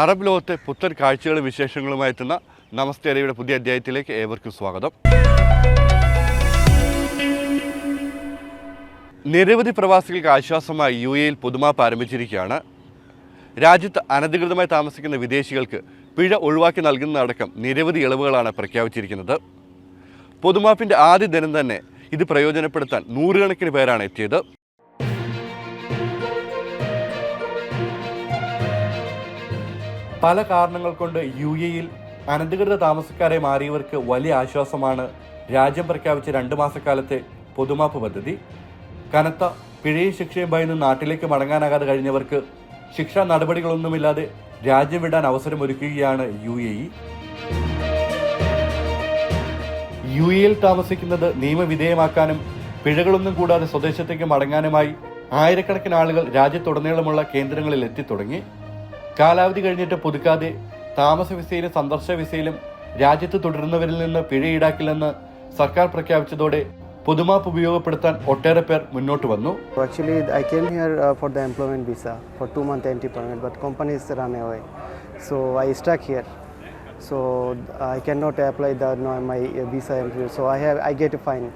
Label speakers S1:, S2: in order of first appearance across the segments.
S1: Arab ലോകത്തെ പുത്തൻ കാഴ്ചകളും വിശേഷങ്ങളുമായി എത്തുന്ന നമസ്തേ അരയുടെ പുതിയ അധ്യായത്തിലേക്ക് ഏവർക്കും സ്വാഗതം. നിരവധി പ്രവാസികൾക്ക് ആശ്വാസമായി യു എയിൽ പുതുമാപ്പ് ആരംഭിച്ചിരിക്കുകയാണ്. രാജ്യത്ത് അനധികൃതമായി താമസിക്കുന്ന വിദേശികൾക്ക് പിഴ ഒഴിവാക്കി നൽകുന്നതടക്കം നിരവധി ഇളവുകളാണ് പ്രഖ്യാപിച്ചിരിക്കുന്നത്. പൊതുമാപ്പിന്റെ ആദ്യ ദിനം തന്നെ ഇത് പ്രയോജനപ്പെടുത്താൻ നൂറുകണക്കിന് പേരാണ് എത്തിയത്. പല കാരണങ്ങൾ കൊണ്ട് യു എയിൽ അനധികൃത താമസക്കാരെ മാറിയവർക്ക് വലിയ ആശ്വാസമാണ് രാജ്യം പ്രഖ്യാപിച്ച രണ്ട് മാസക്കാലത്തെ പൊതുമാപ്പ് പദ്ധതി. കനത്ത പിഴയും ശിക്ഷയും ഭയന്ന് നാട്ടിലേക്ക് മടങ്ങാനാകാതെ കഴിഞ്ഞവർക്ക് ശിക്ഷാ നടപടികളൊന്നുമില്ലാതെ രാജ്യം വിടാൻ അവസരമൊരുക്കുകയാണ് യു എ ഇ. യു എയിൽ താമസിക്കുന്നത് നിയമവിധേയമാക്കാനും പിഴകളൊന്നും കൂടാതെ സ്വദേശത്തേക്ക് മടങ്ങാനുമായി ആയിരക്കണക്കിന് ആളുകൾ രാജ്യത്തുടനീളമുള്ള കേന്ദ്രങ്ങളിൽ എത്തിത്തുടങ്ങി. കാലാവധി കഴിഞ്ഞിട്ട് പുതുക്കാതെ താമസ വിസയിലും സന്ദർശന വിസയിലും രാജ്യത്ത് തുടരുന്നവരിൽ നിന്ന് പിഴ ഈടാക്കില്ലെന്ന് സർക്കാർ പ്രഖ്യാപിച്ചതോടെ പൊതുമാപ്പ് ഉപയോഗപ്പെടുത്താൻ ഒട്ടേറെ പേർ മുന്നോട്ട് വന്നു
S2: here uh, for the employment visa for two month entry permit, but companies run away. So I stuck here. So I cannot apply the no, my uh, visa employee. So I have I get a fine.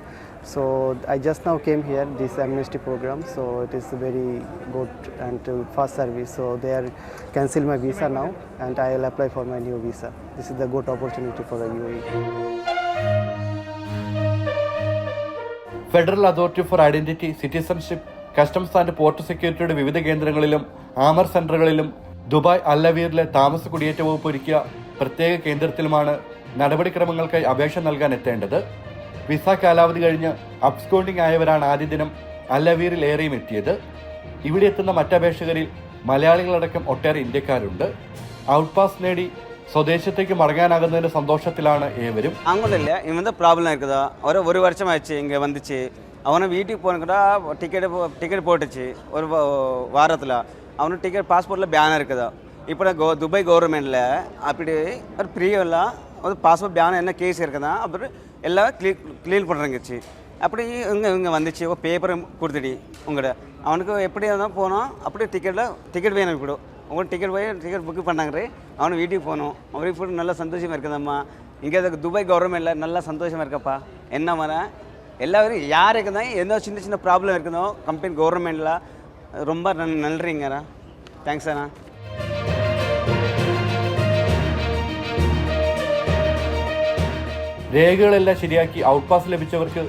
S2: So I just now came here this amnesty program. So it is very good and uh, fast service. So they are cancel my visa now, and I will apply for my new visa. This is the good opportunity for the E. UAE.
S1: Federal authority for identity citizenship customs and port സെക്യൂരിറ്റിയുടെ വിവിധ കേന്ദ്രങ്ങളിലും ആമർ സെന്ററുകളിലും Dubai അല്ലവീറിലെ താമസ കുടിയേറ്റ വകുപ്പ് ഒരുക്കിയ പ്രത്യേക കേന്ദ്രത്തിലുമാണ് നടപടിക്രമങ്ങൾക്കായി അപേക്ഷ നൽകാൻ എത്തേണ്ടത് വിസ കാലാവധി കഴിഞ്ഞ് അബ്സ്കോണ്ടിംഗ് ആയവരാണ് ആദ്യ ദിനം അല്ലവീറിൽ ഏറെയും എത്തിയത് ഇവിടെ എത്തുന്ന മറ്റപേക്ഷകരിൽ മലയാളികളടക്കം ഒട്ടേറെ ഇന്ത്യക്കാരുണ്ട് ഔട്ട് പാസ് നേടി സ്വദേശത്തേക്ക് മടങ്ങാനാകുന്നതിന്റെ സന്തോഷത്തിലാണ് ഏവരും
S3: அவங்களும் இல்லை இவன் தான் ப்ராப்ளம் இருக்குதா ஒரு ஒரு வருஷம் ஆயிடுச்சு இங்கே வந்துச்சு அவனை வீட்டுக்கு போனக்கூட டிக்கெட்டு டிக்கெட் போட்டுச்சு ஒரு வாரத்தில் அவனுக்கு டிக்கெட் பாஸ்போர்ட்டில் பேன் இருக்குதா இப்போ கோ துபாய் கவர்மெண்ட்டில் அப்படி ஒரு பிரியெல்லாம் ஒரு பாஸ்போர்ட் பேன் என்ன கேஸ் இருக்குதா அப்புறம் எல்லாம் க்ளீ க்ளீன் பண்ணுறங்கிச்சு அப்படி இங்கே இங்கே வந்துச்சு. ஒரு பேப்பரும் கொடுத்துடி உங்கள்கிட்ட அவனுக்கு எப்படி இருந்தால் போனோம் அப்படியே டிக்கெட்டில் டிக்கெட் வேணும் இப்போ உங்கள் டிக்கெட் போய் டிக்கெட் புக் பண்ணாங்கறே அவனுக்கு வீட்டுக்கு போகணும். அவருக்கு போட்டு நல்லா சந்தோஷமாக இருக்குதம்மா. இங்கே அதுக்கு துபாய் கவர்மெண்ட்டில் நல்லா சந்தோஷமாக இருக்கப்பா. என்ன மர எல்லாரும் யாருக்கு தான் எந்த சின்ன சின்ன ப்ராப்ளம் இருக்குதோ? கம்பெனி கவர்மெண்ட்டில் ரொம்ப நன் நன்றிங்கண்ணா தேங்க்ஸ் அண்ணா.
S1: രേഖകളെല്ലാം ശരിയാക്കി ഔട്ട് പാസ് ലഭിച്ചവർക്ക്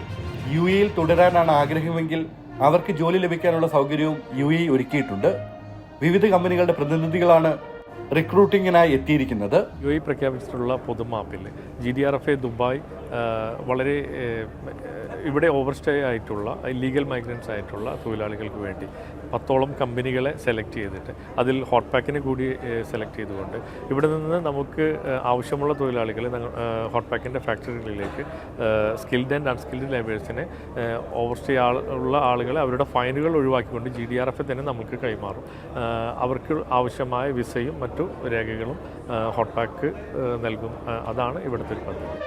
S1: യു എയിൽ തുടരാനാണ് ആഗ്രഹമെങ്കിൽ അവർക്ക് ജോലി ലഭിക്കാനുള്ള സൗകര്യവും യു എ ഒരുക്കിയിട്ടുണ്ട്. വിവിധ കമ്പനികളുടെ പ്രതിനിധികളാണ് റിക്രൂട്ടിങ്ങിനായി എത്തിയിരിക്കുന്നത്
S4: യു എ പ്രഖ്യാപിച്ചിട്ടുള്ള പൊതുമാപ്പിൽ G D R F A Dubai വളരെ ഇവിടെ ഓവർസ്റ്റേ ആയിട്ടുള്ള ലീഗൽ മൈഗ്രൻസ് ആയിട്ടുള്ള തൊഴിലാളികൾക്ക് വേണ്ടി പത്തോളം കമ്പനികളെ സെലക്ട് ചെയ്തിട്ട് അതിൽ ഹോട്ട് പാക്കിനെ കൂടി സെലക്ട് ചെയ്തുകൊണ്ട് ഇവിടെ നിന്ന് നമുക്ക് ആവശ്യമുള്ള തൊഴിലാളികളെ ഹോട്ട് പാക്കിന്റെ ഫാക്ടറികളിലേക്ക് സ്കിൽഡ് ആൻഡ് അൺസ്കിൽഡ് ലേബേഴ്സിനെ ഓവർസ്റ്റേ ആൾ ഉള്ള ആളുകളെ അവരുടെ ഫൈനുകൾ ഒഴിവാക്കിക്കൊണ്ട് ജി ഡി ആർ എഫ് തന്നെ നമുക്ക് കൈമാറും. അവർക്ക് ആവശ്യമായ വിസയും മറ്റു രേഖകളും ഹോട്ടാക്ക് നൽകും. അതാണ് ഇവിടുത്തെ ഒരു പദ്ധതി.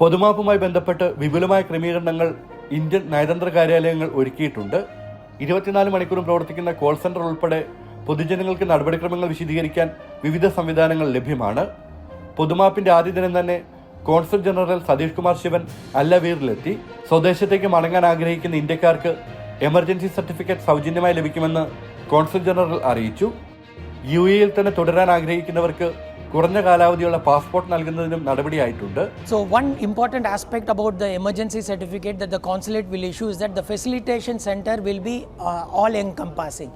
S1: പൊതുമാപ്പുമായി ബന്ധപ്പെട്ട് വിപുലമായ ക്രമീകരണങ്ങൾ ഇന്ത്യൻ നയതന്ത്ര കാര്യാലയങ്ങൾ ഒരുക്കിയിട്ടുണ്ട്. ഇരുപത്തിനാല് മണിക്കൂറും പ്രവർത്തിക്കുന്ന കോൾ സെന്റർ ഉൾപ്പെടെ പൊതുജനങ്ങൾക്ക് നടപടിക്രമങ്ങൾ വിശദീകരിക്കാൻ വിവിധ സംവിധാനങ്ങൾ ലഭ്യമാണ്. പൊതുമാപ്പിന്റെ ആദ്യ ദിനം തന്നെ കോൺസുൽ ജനറൽ സതീഷ് കുമാർ ശിവൻ അല്ലവീറിലെത്തി. സ്വദേശത്തേക്ക് മടങ്ങാൻ ആഗ്രഹിക്കുന്ന ഇന്ത്യക്കാർക്ക് എമർജൻസി സർട്ടിഫിക്കറ്റ് സൗജന്യമായി ലഭിക്കുമെന്ന് കോൺസുൽ ജനറൽ അറിയിച്ചു യു എയിൽ തന്നെ തുടരാൻ ആഗ്രഹിക്കുന്നവർക്ക് കുറഞ്ഞ കാലാവധിയുള്ള പാസ്പോർട്ട് നൽകുന്നതിനും നടപടിയായിട്ടുണ്ട്
S5: aspect about the emergency certificate that the consulate will issue is that the facilitation center will be uh, all encompassing,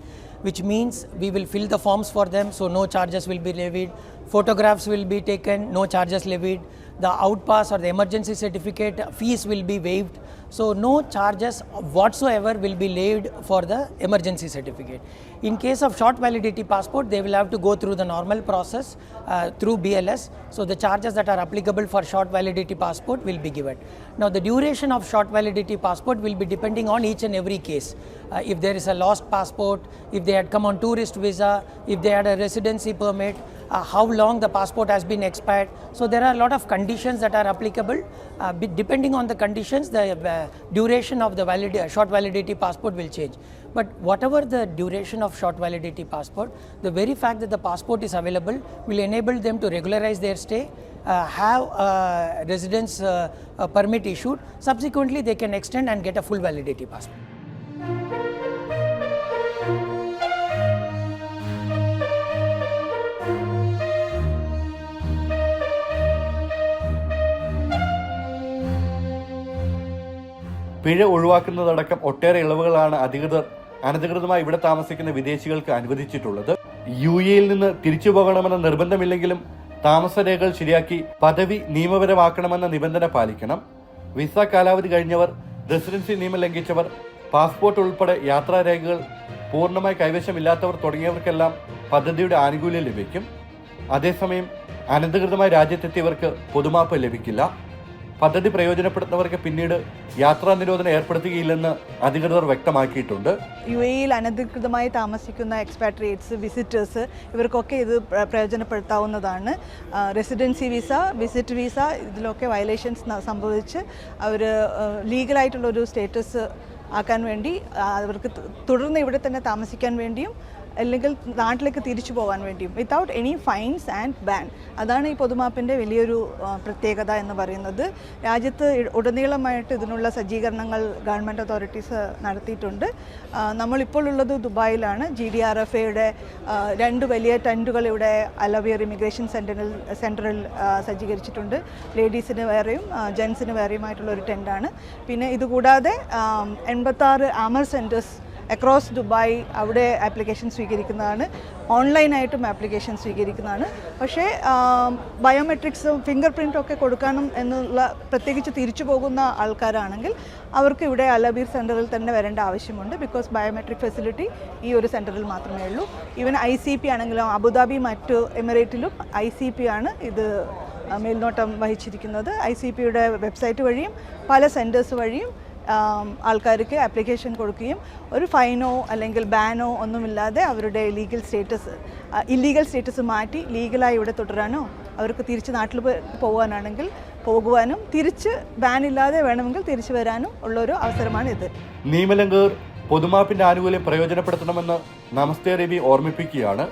S5: which means we will fill the forms for them, so no charges will be levied. Photographs will be taken, no charges levied. The outpass or the emergency certificate fees will be waived. So, no charges whatsoever will be laid for the emergency certificate. In case of short validity passport, they will have to go through the normal process uh, through BLS. So, the charges that are applicable for short validity passport will be given. Now, the duration of short validity passport will be depending on each and every case. Uh, if there is a lost passport, if they had come on tourist visa, if they had a residency permit, how long the passport has been expired. So there are a lot of conditions that are applicable. Uh, depending on the conditions, the uh, duration of the valid- uh, short validity passport will change. But whatever the duration of short validity passport, the very fact that the passport is available will enable them to regularize their stay, uh, have a residence uh, a permit issued. Subsequently, they can extend and get a full validity passport.
S1: പിഴ ഒഴിവാക്കുന്നതടക്കം ഒട്ടേറെ ഇളവുകളാണ് അധികൃതർ അനധികൃതമായി ഇവിടെ താമസിക്കുന്ന വിദേശികൾക്ക് അനുവദിച്ചിട്ടുള്ളത്. U എയിൽ നിന്ന് തിരിച്ചു പോകണമെന്ന നിർബന്ധമില്ലെങ്കിലും താമസരേഖകൾ ശരിയാക്കി പദവി നിയമപരമാക്കണമെന്ന നിബന്ധന പാലിക്കണം. വിസ കാലാവധി കഴിഞ്ഞവർ റെസിഡൻസി നിയമം ലംഘിച്ചവർ പാസ്പോർട്ട് ഉൾപ്പെടെ യാത്രാരേഖകൾ പൂർണമായി കൈവശമില്ലാത്തവർ തുടങ്ങിയവർക്കെല്ലാം പദ്ധതിയുടെ ആനുകൂല്യം ലഭിക്കും. അതേസമയം അനധികൃതമായി രാജ്യത്തെത്തിയവർക്ക് പൊതുമാപ്പ് ലഭിക്കില്ല. പദ്ധതി പ്രയോജനപ്പെടുത്തുന്നവർക്ക് പിന്നീട് യാത്രാ നിരോധനം ഏർപ്പെടുത്തുകയില്ലെന്ന് അധികൃതർ വ്യക്തമാക്കിയിട്ടുണ്ട്.
S6: യു എയിൽ അനധികൃതമായി താമസിക്കുന്ന എക്സ്പാട്രിയേറ്റ്സ് വിസിറ്റേഴ്സ് ഇവർക്കൊക്കെ ഇത് പ്രയോജനപ്പെടുത്താവുന്നതാണ്. റെസിഡൻസി വിസ വിസിറ്റ് വിസ ഇതിലൊക്കെ വയലേഷൻസ് സംഭവിച്ച് അവർ ലീഗലായിട്ടുള്ളൊരു സ്റ്റേറ്റസ് ആക്കാൻ വേണ്ടി അവർക്ക് തുടർന്ന് ഇവിടെ തന്നെ താമസിക്കാൻ വേണ്ടിയും അല്ലെങ്കിൽ നാട്ടിലേക്ക് തിരിച്ചു പോകാൻ വേണ്ടിയും without any fines and ban അതാണ് ഈ പൊതുമാപ്പിന്റെ വലിയൊരു പ്രത്യേകത എന്ന് പറയുന്നത്. രാജ്യത്ത് ഉടനീളമായിട്ട് ഇതിനുള്ള സജ്ജീകരണങ്ങൾ ഗവൺമെന്റ് അതോറിറ്റീസ് നടത്തിയിട്ടുണ്ട്. നമ്മളിപ്പോൾ ഉള്ളത് ദുബായിലാണ്. ജി ഡി ആർ എഫ് എയുടെ രണ്ട് വലിയ ടെന്റുകൾ ഇവിടെ അലവിയർ ഇമിഗ്രേഷൻ സെന്ററിൽ സെന്ററിൽ സജ്ജീകരിച്ചിട്ടുണ്ട്. ലേഡീസിന് വേറെയും ജെൻസിന് വേറെയുമായിട്ടുള്ള ഒരു ടെന്റാണ് പിന്നെ ഇതുകൂടാതെ എൺപത്താറ് ആമർ സെന്റേഴ്സ് അക്രോസ് ദുബായ് അവിടെ ആപ്ലിക്കേഷൻ സ്വീകരിക്കുന്നതാണ്. ഓൺലൈനായിട്ടും ആപ്ലിക്കേഷൻ സ്വീകരിക്കുന്നതാണ്. പക്ഷേ ബയോമെട്രിക്സും ഫിംഗർ ഒക്കെ കൊടുക്കണം എന്നുള്ള പ്രത്യേകിച്ച് തിരിച്ചു പോകുന്ന ആൾക്കാരാണെങ്കിൽ അവർക്ക് ഇവിടെ അലബീർ സെന്ററിൽ തന്നെ വരേണ്ട ആവശ്യമുണ്ട്. ബിക്കോസ് ബയോമെട്രിക് ഫെസിലിറ്റി ഈ ഒരു സെന്ററിൽ മാത്രമേ ഉള്ളൂ. ഈവൻ ഐ സി പി ആണെങ്കിലും അബുദാബി മറ്റു എമിറേറ്റിലും ഐ സി പി ആണ് ഇത് മേൽനോട്ടം വഹിച്ചിരിക്കുന്നത്. ഐ സി പിയുടെ വെബ്സൈറ്റ് വഴിയും പല സെന്റേഴ്സ് വഴിയും ആൾക്കാർക്ക് ആപ്ലിക്കേഷൻ കൊടുക്കുകയും ഒരു ഫൈനോ അല്ലെങ്കിൽ ബാനോ ഒന്നുമില്ലാതെ അവരുടെ ലീഗൽ സ്റ്റേറ്റസ് ഇല്ലീഗൽ സ്റ്റേറ്റസ് മാറ്റി ലീഗലായി ഇവിടെ തുടരാനോ അവർക്ക് തിരിച്ച് നാട്ടിൽ പോകാനാണെങ്കിൽ പോകുവാനും തിരിച്ച് ബാൻ ഇല്ലാതെ വേണമെങ്കിൽ തിരിച്ചു വരാനും ഉള്ളൊരു അവസരമാണ് ഇത്.
S1: നിയമലംഘകർ പൊതുമാപ്പിന്റെ ആനുകൂല്യം പ്രയോജനപ്പെടുത്തണമെന്ന് നമസ്തേ രവി ഓർമ്മിപ്പിക്കുകയാണ്.